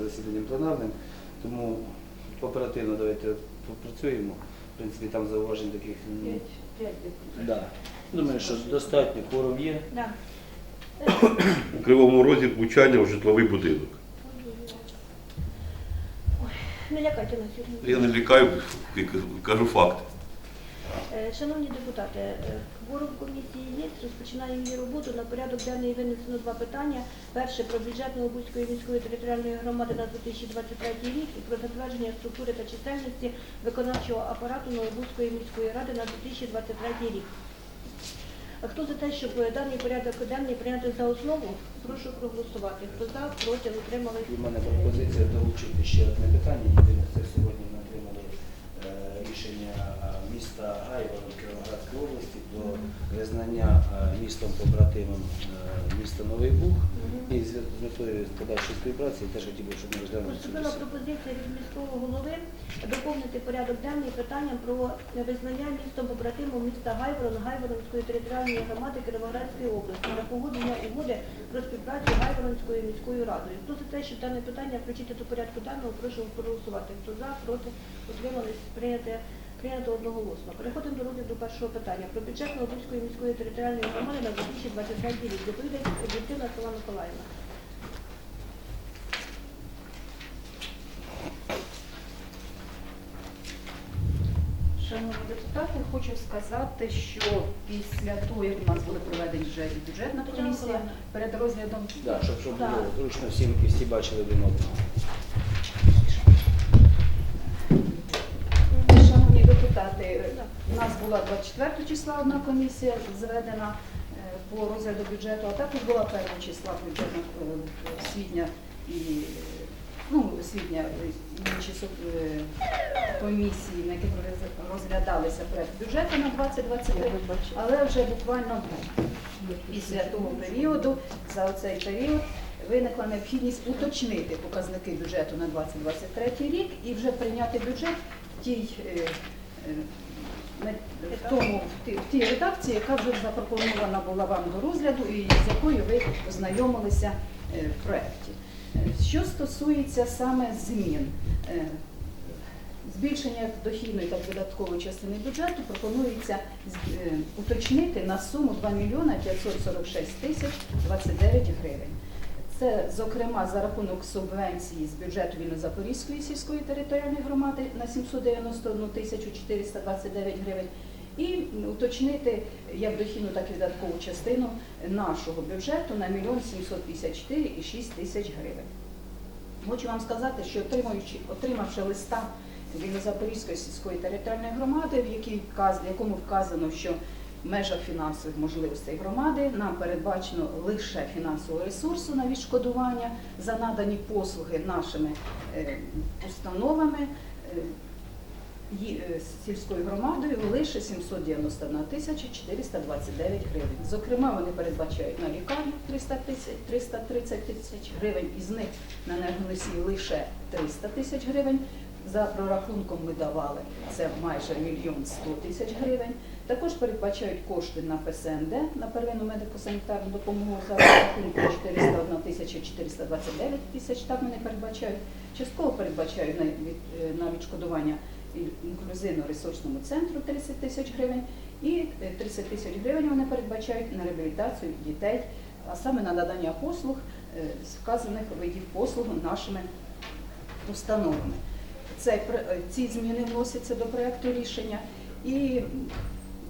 засіданням пленарним. Тому оперативно давайте попрацюємо. В принципі, там зауважень таких. ну, П'ять, п'ять депутатів. Да. Думаю, що достатньо, кворум є. Да. У Кривому Розі влучання в житловий будинок. Не лякайте нас, Юрій. Я не лікаю, кажу факт. Е, Шановні депутати, е, кворум комісії є, розпочинає її роботу. На порядок денний винесено два питання. Перше про бюджет Новобузької міської територіальної громади на 2023 рік і про затвердження структури та чисельності виконавчого апарату Новобузької міської ради на 2023 рік. Хто за те, щоб даний порядок денний прийняти за основу, прошу проголосувати. Хто за, проти, утримались? І в мене пропозиція долучити ще одне питання. Єдине, це сьогодні ми міста Гайворон Кіровоградської області про визнання е, містом побратимом е, міста Новий Буг. І з метою подальшої співпраці теж хотів би, щоб ми розглянули Поступила пропозиція від міського голови доповнити порядок денний питанням про визнання містом побратимом міста Гайворон Гайворонської територіальної громади Кіровоградської області на погодження угоди про співпрацю Гайворонською міською радою. Хто за те, щоб дане питання включити до порядку денного, прошу проголосувати. Хто за, проти, утримались, прийняти. Прийнято одноголосно. Переходимо до розгляду першого питання про бюджет Новобузької міської територіальної громади на 2023 рік. Доповідає об'єктивна Села Миколаївна. Шановні депутати, хочу сказати, що після того, як у нас були проведені вже і бюджетна комісія, перед розглядом Да, щоб, щоб було зручно всім і всі бачили один одного. Шановні депутати, у нас була 24 числа одна комісія зведена е, по розгляду бюджету, а також була 1 числа бюджетна е, освітня і ну, освітня е, інші комісії, на яких розглядалися проект бюджету на 2023, але вже буквально після того періоду, за цей період, виникла необхідність уточнити показники бюджету на 2023 рік і вже прийняти бюджет в тій, в тому, в тій, в тій редакції, яка вже запропонована була вам до розгляду і з якою ви ознайомилися е, в проєкті. Е, Що стосується саме змін, е, збільшення дохідної та видаткової частини бюджету пропонується уточнити на суму 2 мільйона 546 тисяч 29 гривень. Це, зокрема, за рахунок субвенції з бюджету Вільно-Запорізької сільської територіальної громади на 791 тисячу 429 гривень. І уточнити як дохідну, так і видаткову частину нашого бюджету на 1 754,6 тисяч гривень. Хочу вам сказати, що отримуючи, отримавши листа від Запорізької сільської територіальної громади, в якому вказано, що межах фінансових можливостей громади нам передбачено лише фінансового ресурсу на відшкодування за надані послуги нашими е, установами. е, е, сільською громадою лише 791 тисяча 429 гривень. Зокрема, вони передбачають на лікарню 330 тисяч гривень, із них на енергоносії лише 300 тисяч гривень. За прорахунком ми давали це майже мільйон 100 тисяч гривень. Також передбачають кошти на ПСНД, на первинну медико-санітарну допомогу за рахунком 401 тисяча 429 тисяч. Так вони передбачають. Частково передбачають на, е, відшкодування інклюзивно-ресурсному центру 30 тисяч гривень і е, 30 тисяч гривень вони передбачають на реабілітацію дітей, а саме на надання послуг е, вказаних видів послуг нашими установами. Цей е, ці зміни вносяться до проекту рішення і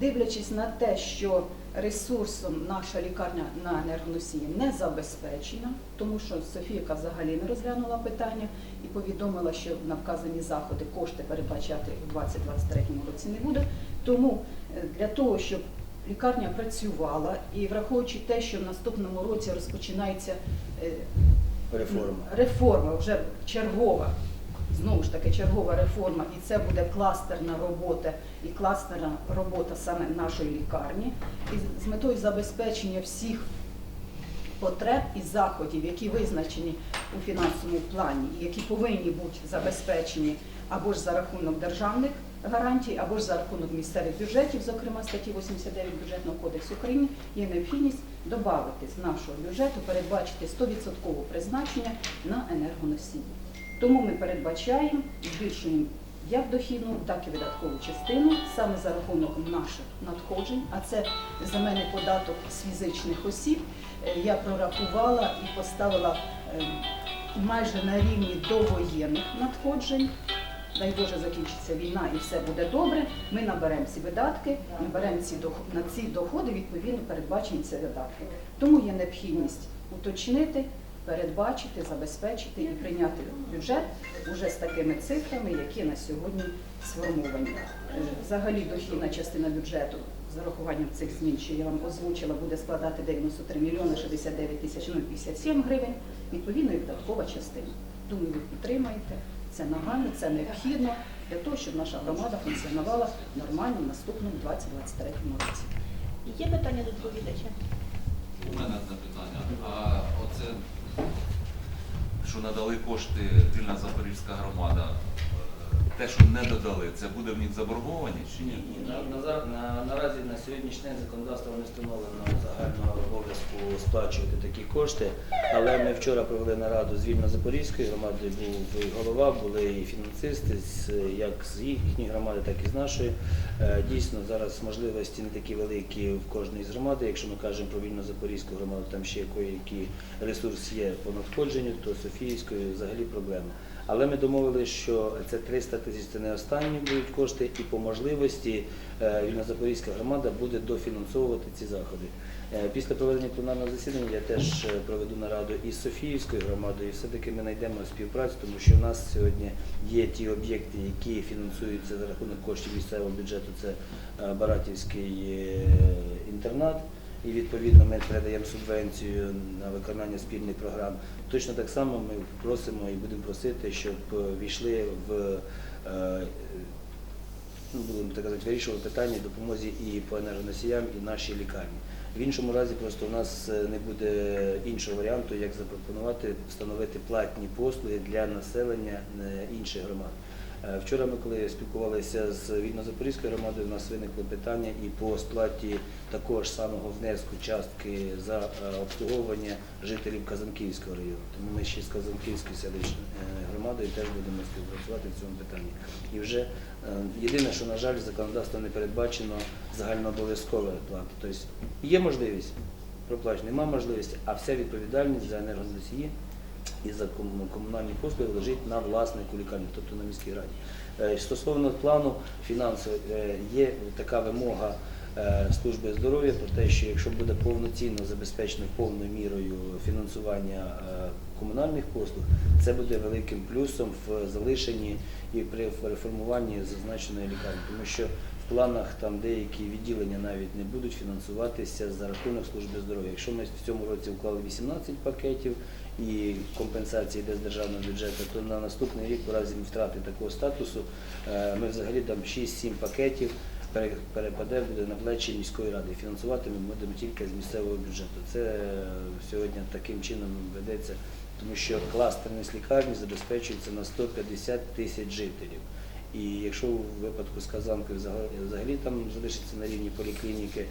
дивлячись на те, що ресурсом наша лікарня на енергоносії не забезпечена, тому що Софійка взагалі не розглянула питання і повідомила, що на вказані заходи кошти передбачати у 2023 році не буде. Тому е, для того, щоб лікарня працювала і враховуючи те, що в наступному році розпочинається е, Реформа. реформа вже чергова. Знову ж таки, чергова реформа, і це буде кластерна робота і кластерна робота саме нашої лікарні. І з метою забезпечення всіх потреб і заходів, які визначені у фінансовому плані, які повинні бути забезпечені або ж за рахунок державних гарантій або ж за рахунок місцевих бюджетів, зокрема статті 89 Бюджетного кодексу України, є необхідність додати з нашого бюджету, передбачити 100% призначення на енергоносії. Тому ми передбачаємо, збільшуємо як дохідну, так і видаткову частину саме за рахунок наших надходжень, а це земельний податок з фізичних осіб. Е, Я прорахувала і поставила е, майже на рівні довоєнних надходжень. Дай Боже, закінчиться війна і все буде добре. Ми наберемо ці видатки, наберемо ці доход- на ці доходи, відповідно передбачені ці видатки. Тому є необхідність уточнити, передбачити, забезпечити і прийняти бюджет уже з такими цифрами, які на сьогодні сформовані. Е, Взагалі дохідна частина бюджету з урахуванням цих змін, що я вам озвучила, буде складати 93 мільйони 69 тисяч 057 гривень, відповідно і видаткова частина. Думаю, ви підтримаєте. Це нагально, це необхідно для того, щоб наша громада функціонувала нормально в наступному 2023 році. Є питання до доповідача? У мене одне питання. А оце, що надали кошти вільна Запорізька громада, е, те, що не додали, це буде в них заборгованість чи Ні, ні? На, на, на, наразі на сьогоднішній день законодавством не встановлено загального обов'язку сплачувати такі кошти. Але ми вчора провели нараду з Вільно-Запорізької громади, був і голова, були і фінансисти, з, як з їхньої громади, так і з нашої. Е, Дійсно, зараз можливості не такі великі в кожній з громади. Якщо ми кажемо про Вільно-Запорізьку громаду, там ще який ресурс є по надходженню, то Софійською взагалі проблема. Але ми домовилися, що це 300 тисяч це не останні будуть кошти, і по можливості е, Вільнозапорізька громада буде дофінансовувати ці заходи. Е, Після проведення пленарного засідання я теж е, проведу нараду із Софіївською громадою. Все-таки ми знайдемо співпрацю, тому що в нас сьогодні є ті об'єкти, які фінансуються за рахунок коштів місцевого бюджету. Це Баратівський інтернат. І відповідно ми передаємо субвенцію на виконання спільних програм. Точно так само ми просимо і будемо просити, щоб е, війшли в е, ну, будемо так казати, вирішувати питання допомозі і по енергоносіям, і нашій лікарні. В іншому разі просто у нас е, не буде іншого варіанту, як запропонувати встановити платні послуги для населення інших громад. Е, Вчора ми, коли спілкувалися з Вільно-Запорізькою громадою, у нас виникло питання і по сплаті такого ж самого внеску частки за е, обслуговування жителів Казанківського району. Тому ми ще з Казанківською селищною е, громадою теж будемо співпрацювати в цьому питанні. І вже єдине, що, на жаль, законодавство не передбачено загальнообов'язкове плати. Тобто є можливість проплачення, немає можливості, а вся відповідальність за енергоносії і за кому- комунальні послуги лежить на власнику лікарні, тобто на міській раді. Е, Стосовно плану фінансового, е, є така вимога е, служби здоров'я про те, що якщо буде повноцінно забезпечено повною мірою фінансування комунальних послуг, це буде великим плюсом в залишенні і при реформуванні зазначеної лікарні, тому що в планах там деякі відділення навіть не будуть фінансуватися за рахунок служби здоров'я. Якщо ми в цьому році вклали 18 пакетів і компенсації йде з державного бюджету, то на наступний рік, у разі втрати такого статусу, е, ми взагалі там 6-7 пакетів перепаде буде на плечі міської ради. Фінансувати ми будемо тільки з місцевого бюджету. Це е, сьогодні таким чином ведеться, тому що кластерність лікарні забезпечується на 150 тисяч жителів. І якщо у випадку з Казанкою взагалі, там залишиться на рівні поліклініки,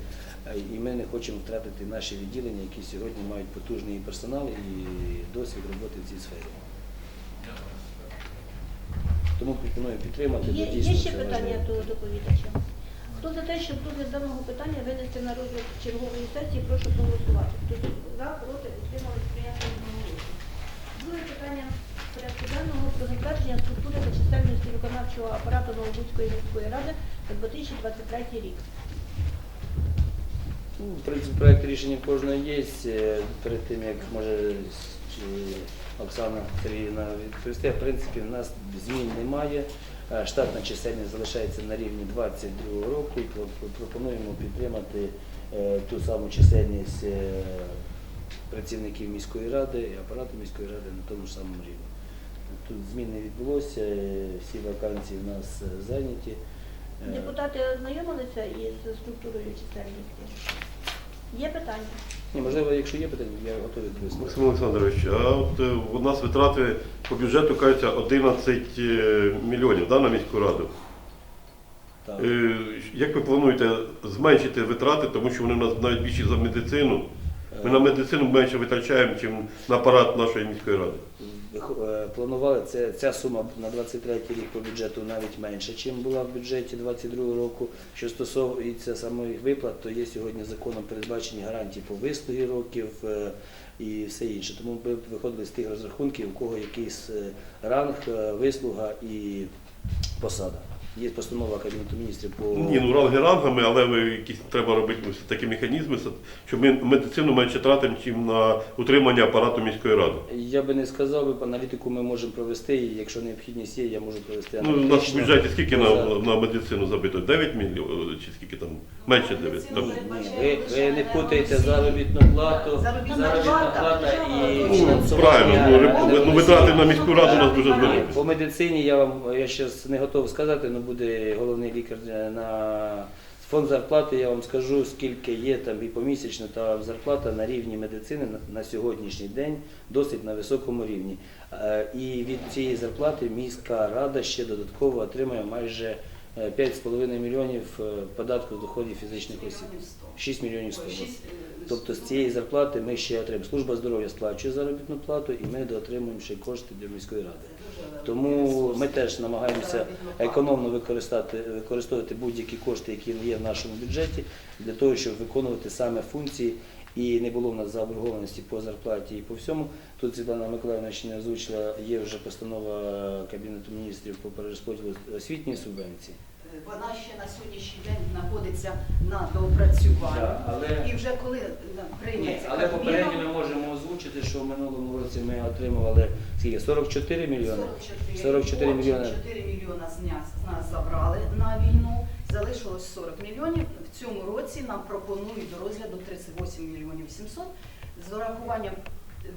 е, і ми не хочемо втратити наші відділення, які сьогодні мають потужний персонал і досвід роботи в цій сфері. Тому пропоную підтримати. Є, є ще питання до доповідача? Хто за те, щоб розгляд даного питання винести на розгляд чергової сесії, прошу проголосувати. Хто за, проти, прийняти одноголосно. Друге питання порядку денного про затвердження структури чисельності виконавчого апарату Новобузької міської ради на 2023 рік. Ну, В принципі, проект рішення кожного є. Е, Перед тим, як може Оксана Сергіївна відповісти, в принципі, в нас змін немає. Е, Штатна чисельність залишається на рівні 22 року і пропонуємо підтримати е, ту саму чисельність працівників міської ради і апарату міської ради на тому ж самому рівні. Тут змін не відбулося, е, всі вакансії в нас е, зайняті. Е, Депутати ознайомилися із структурою чисельності? Є питання? Ні, можливо, якщо є питання, я готовий відповісти. Максим Олександрович, а от у нас витрати по бюджету кажуться 11 е, мільйонів да, на міську раду. Так. Як ви плануєте зменшити витрати, тому що вони у нас навіть більші за медицину. Ми на медицину менше витрачаємо, ніж на апарат нашої міської ради. Е, Планували це, ця сума на 23 рік по бюджету навіть менше, ніж була в бюджеті 22 року. Що стосується самих виплат, то є сьогодні законом передбачені гарантії по вислугі років е, і все інше. Тому ми виходили з тих розрахунків, у кого якийсь е, ранг, вислуга і посада. Є постанова Кабінету міністрів по Ні, ну ранги рангами, але ви якісь треба робити ось такі механізми, щоб ми медицину менше тратимо, ніж на утримання апарату міської ради. Я би не сказав, би, аналітику ми можемо провести, і якщо необхідність є, я можу провести Ну, у нас в бюджеті скільки на, на медицину забито? 9 мільйонів чи скільки там? Менше 9. Там, Ні, ви, ви не путаєте заробітну плату, Заробітна плата. і Ну, правильно, ну, ну, витрати на міську раду у нас дуже великі. По медицині я вам я зараз не готовий сказати, але буде головний лікар е, на фонд зарплати. Я вам скажу, скільки є там і помісячна та зарплата на рівні медицини на, сьогоднішній день досить на високому рівні. Е, І від цієї зарплати міська рада ще додатково отримує майже е, 5,5 мільйонів е, податку з доходів фізичних осіб. 6 мільйонів 100. Тобто з цієї зарплати ми ще отримаємо. Служба здоров'я сплачує заробітну плату і ми доотримуємо ще кошти для міської ради. Тому ми теж намагаємося економно використати, використовувати будь-які кошти, які є в нашому бюджеті, для того, щоб виконувати саме функції. І не було в нас заборгованості по зарплаті і по всьому. Тут Світлана Миколаївна ще не озвучила, є вже постанова Кабінету міністрів по перерозподілу освітньої субвенції. Вона ще на сьогоднішній день знаходиться на доопрацюванні. Да, але- І вже коли прийметься але попередньо ми можемо озвучити, що в минулому році ми отримували скільки? 44 мільйони. 44, 44 мільйони. 4 мільйона з нас, з нас забрали на війну, залишилось 40 мільйонів. В цьому році нам пропонують до розгляду 38 мільйонів 700 з урахуванням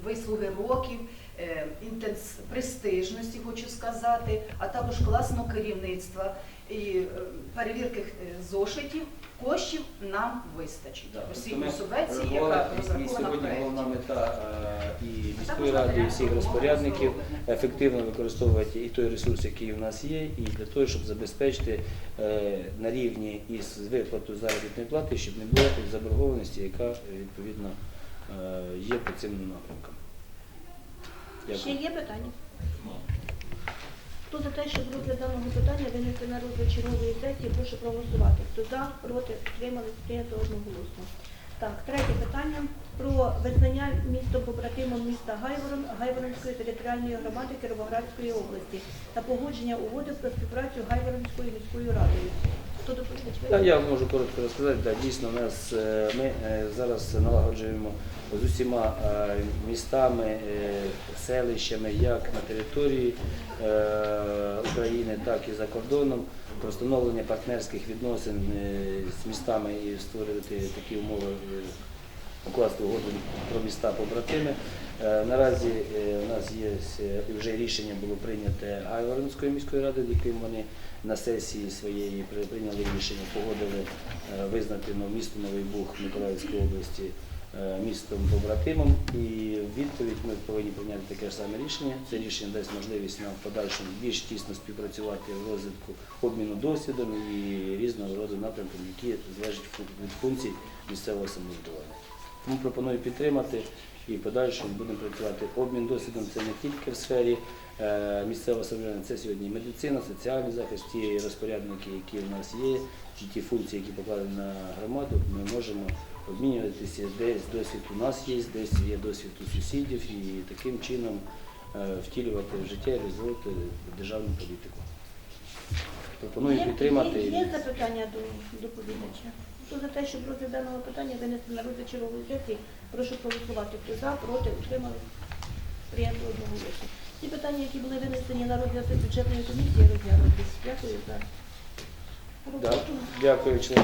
вислуги років, е, інтенс... престижності, хочу сказати, а також класного керівництва і е, перевірки е, зошитів. Коштів нам вистачить. Да, Освітньої тобто субвенції, яка розрахована сьогодні головна мета е, і міської ради, і всіх розпорядників ефективно використовувати і той ресурс, який в нас є, і для того, щоб забезпечити е, на рівні із виплату заробітної плати, щоб не було заборгованості, яка відповідно е, є по цим напрямкам. Ще є питання? Хто за те, щоб розгляд даного питання винести на розгляд чергової сесії, прошу проголосувати. Хто за, проти, утримались, прийнято одноголосно. Так, третє питання про визнання місто побратимом міста Гайворон Гайворонської територіальної громади Кіровоградської області та погодження угоди про співпрацю Гайворонською міською радою. Хто доповідач? Я можу коротко розказати. Так, дійсно, нас е, ми е, зараз налагоджуємо з усіма е, містами, селищами, як на території України, так і за кордоном, про встановлення партнерських відносин з містами і створювати такі умови. укласти угоду про міста побратими. Е, Наразі е, у нас є е, вже рішення було прийняте Гайворонської міської ради, яким вони на сесії своєї прийняли рішення, погодили визнати місто Новий Буг Миколаївської області містом побратимом. І в відповідь ми повинні прийняти таке ж саме рішення. Це рішення дасть можливість нам в подальшому більш тісно співпрацювати в розвитку обміну досвідом і різного роду напрямків, які залежать від функцій місцевого самоврядування. Тому пропоную підтримати і в подальшому будемо працювати. Обмін досвідом це не тільки в сфері е, місцевого самоврядування, це сьогодні медицина, соціальний захист, ті розпорядники, які в нас є, чи ті функції, які покладені на громаду, ми можемо обмінюватися. Десь досвід у нас є, десь є досвід у сусідів і таким чином е, втілювати в життя і реалізовувати державну політику. Пропоную підтримати. Є, є запитання до доповідача? Хто за те, щоб розгляд даного питання винести на розгляд чергової сесії, прошу проголосувати. Хто за, проти, утримались, прийнято одноголосно. Ті питання, які були винесені на розгляд бюджетної комісії, розглянути. Дякую за роботу. Дякую,